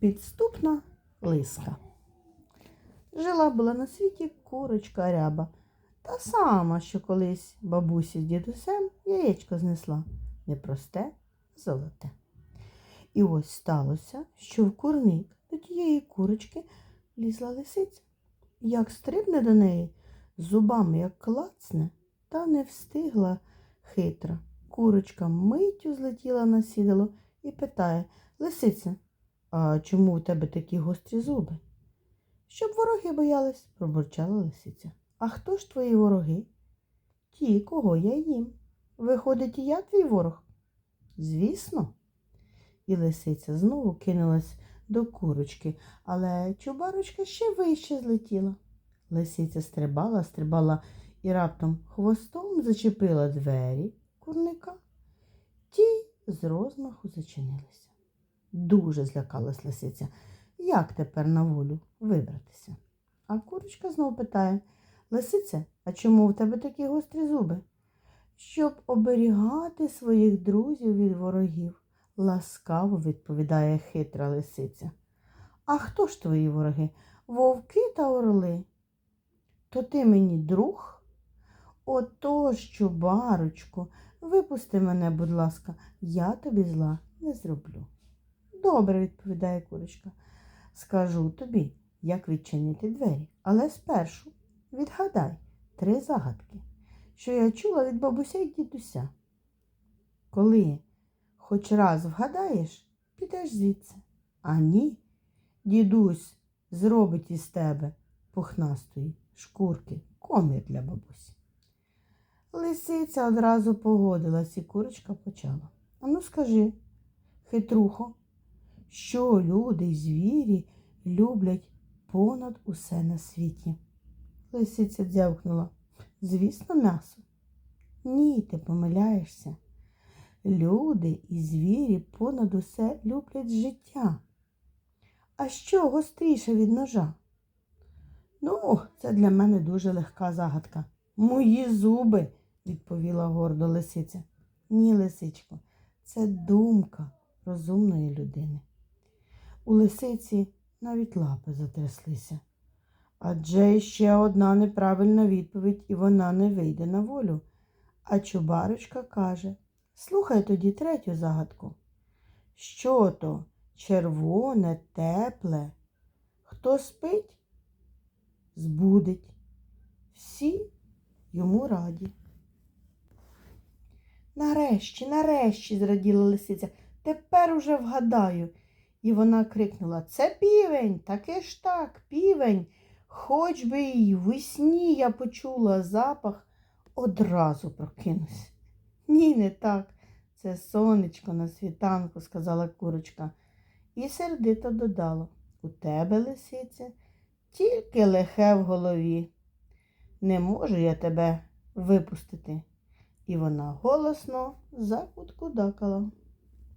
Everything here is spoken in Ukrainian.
Підступна лиска. Жила була на світі курочка ряба. Та сама, що колись бабусі з дідусем яєчко знесла. Не просте, а золоте. І ось сталося, що в курник до тієї курочки лізла лисиця. Як стрибне до неї, зубами як клацне, та не встигла хитра. Курочка миттю злетіла на сідало і питає Лисиця, а чому у тебе такі гострі зуби? Щоб вороги боялись, пробурчала лисиця. А хто ж твої вороги? Ті, кого я їм. Виходить, і я твій ворог? Звісно. І лисиця знову кинулась до курочки, але чубарочка ще вище злетіла. Лисиця стрибала, стрибала і раптом хвостом зачепила двері курника. Ті з розмаху зачинилися. Дуже злякалась лисиця. Як тепер на волю вибратися? А курочка знов питає Лисиця, а чому в тебе такі гострі зуби? Щоб оберігати своїх друзів від ворогів, ласкаво відповідає хитра лисиця. А хто ж твої вороги? Вовки та орли? То ти мені друг? Отож, чубарочку, випусти мене, будь ласка, я тобі зла не зроблю. Добре, відповідає курочка. Скажу тобі, як відчинити двері, але спершу відгадай три загадки, що я чула від бабуся і дідуся. Коли хоч раз вгадаєш, підеш звідси. А ні, дідусь зробить із тебе пухнастої шкурки комір для бабусі. Лисиця одразу погодилась і курочка почала. Ану скажи, хитрухо, що люди й звірі люблять понад усе на світі? Лисиця дзявкнула. Звісно, м'ясо. Ні, ти помиляєшся. Люди і звірі понад усе люблять життя. А що гостріше від ножа? Ну, це для мене дуже легка загадка. Мої зуби, відповіла гордо лисиця. Ні, лисичко, це думка розумної людини. У лисиці навіть лапи затряслися. Адже ще одна неправильна відповідь, і вона не вийде на волю. А чубарочка каже Слухай тоді третю загадку. Що то червоне, тепле? Хто спить, збудить. Всі йому раді. Нарешті, нарешті, зраділа лисиця, тепер уже вгадаю. І вона крикнула Це півень, таки ж так, півень. Хоч би й весні я почула запах, одразу прокинусь. Ні, не так. Це сонечко на світанку, сказала курочка. І сердито додала У тебе, лисиця, тільки лихе в голові. Не можу я тебе випустити. І вона голосно закуткудакала.